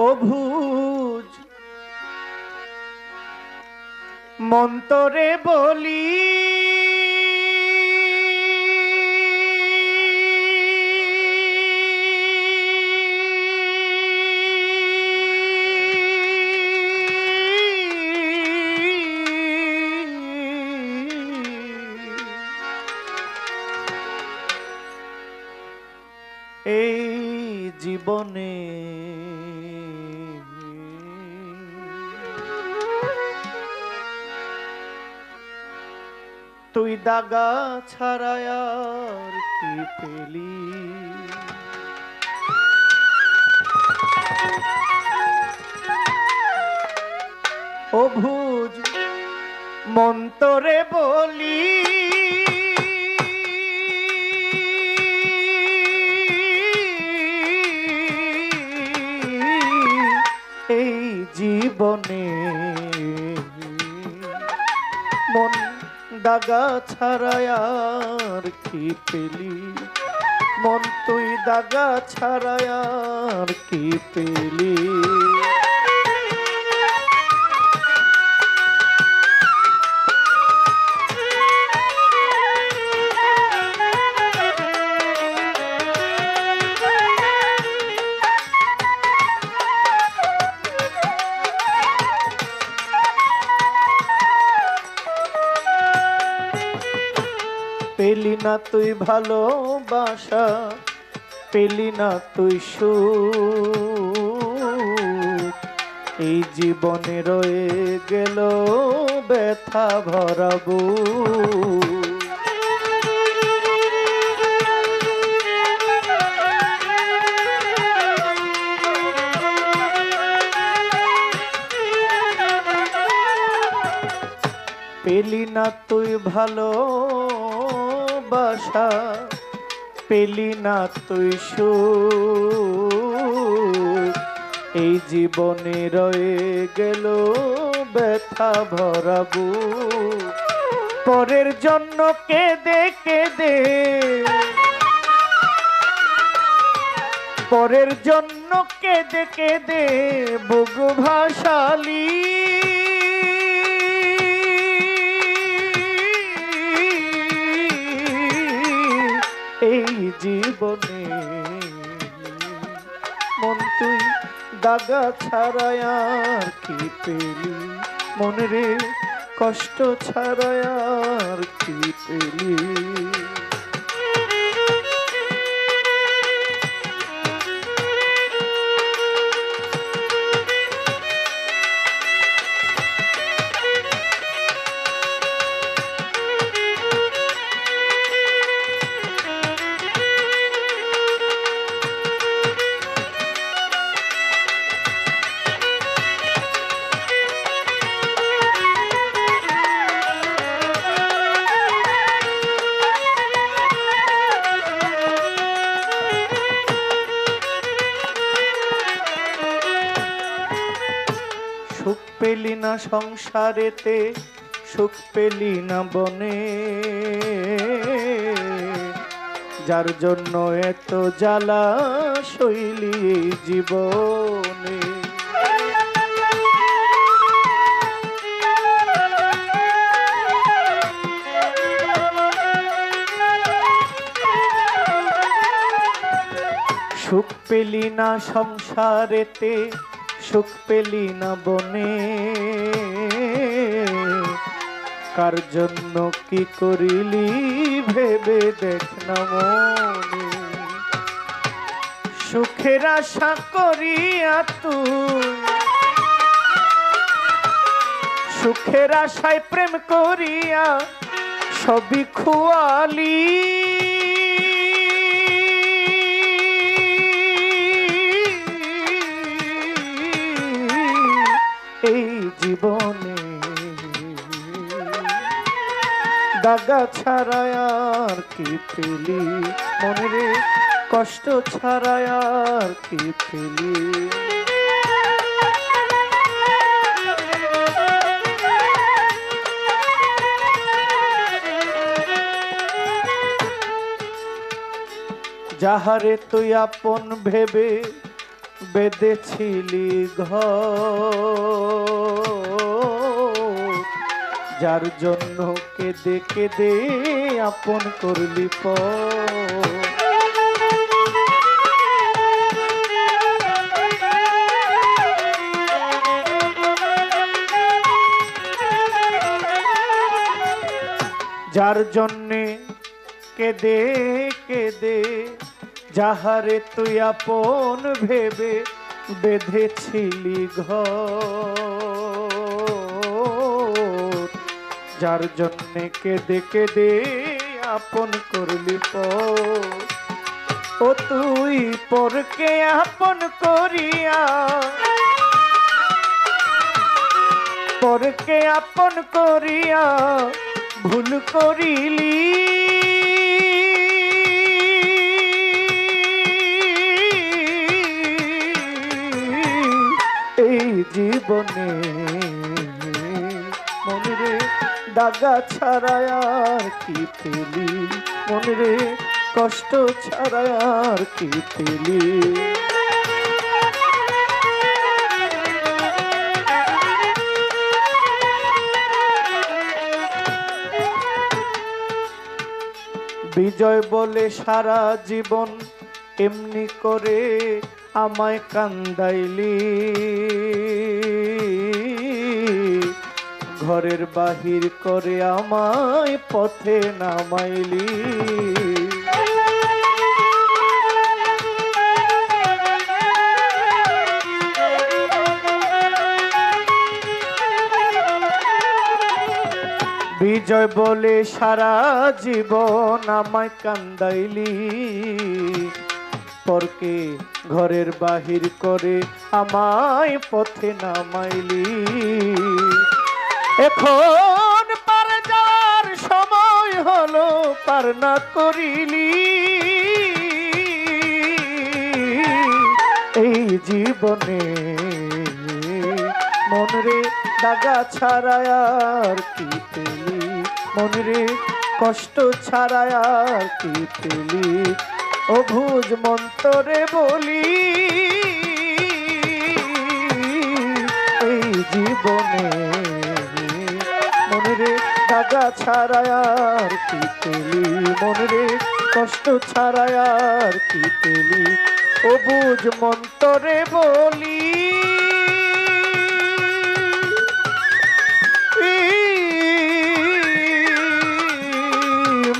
অভুজ মন্তরে বলি দাগা ছাড়ায় আর কি পেলি? অভুজ মন্তরে বলি। এই জীবনে মন দাগা ছাড়ায় আর কি পেলি? মন তুই দাগা ছাড়ায় আর কি পেলি? পেলি না তুই ভালোবাসা পেলি না তুই সুখ। এই জীবনে রয়ে গেল ব্যথা ভরাবু পেলি না তুই ভালোবাসা পেলি না তুই সুখ। এই জীবনে রয়ে গেল ব্যথা ভরাবু পরের জন্য কেঁদে কেঁদে। পরের জন্য কেঁদে কেঁদে। বুক ভাসালি ছাড়ায় আর কি পেলি? মনে রে কষ্ট ছাড়ায় আর কি পেলি? পেলি না সংসারেতে, সুখ পেলি না বনে। যার জন্য এত জ্বালা শৈলী জীবনে। সুখ পেলি না সংসারেতে সুখ পেলি না বনে? কার জন্য কি করিলি ভেবে দেখ না মনে? সুখের আশা করিয়া তুই, সুখের আশায় প্রেম করিয়া সবই খুয়ালি। এই জীবনে। দাগা ছাড়ায় আর কি পেলি? মনে রে, কষ্ট ছাড়ায় আর কি পেলি? যাহারে তুই আপন ভেবে বেঁধেছিলি ঘর। যার জন্য কেঁদে কেঁদে আপন করলি পর যার জন্যে কেদে কেদে যাহারে তুই আপন ভেবে বেঁধেছিলি ঘর জন্যে কেদে কেদে আপন করলি পর ও তুই পরকে আপন করিয়া, পরকে আপন করিয়া ভুল করিলি। জীবনে। মনে দাগা ছাড়ায় আর কি পেলি? মনে কষ্ট ছাড়ায় আর কি পেলি? বিজয় বলে সারা জীবন এমনি করে আমায় কান্দাইলি। ঘরের বাহির করে আমায় পথে নামাইলি। বিজয় বলে সারা জীবন আমায় কান্দাইলি। পরকে ঘরের বাহির করে আমায় পথে নামাইলি। এখন পার যার সময় হলো, পার না করিলি। এই জীবনে মনরে দাগা ছাড়ায় আর কি পেলি? মনরে কষ্ট ছাড়ায় আর কি পেলি? অভুজ মন্তরে বলি, এই জীবনে মনরে ছাড়ায়ার কি পেলি মনরে কষ্ট ছাড়ায় আর কি পেলি? অবুজ মন্তরে বলি।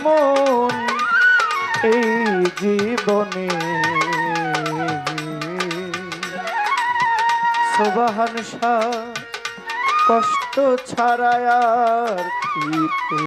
মন এই জীবনে। সোবাহান কষ্ট ছাড়ায় আর কি পেলি?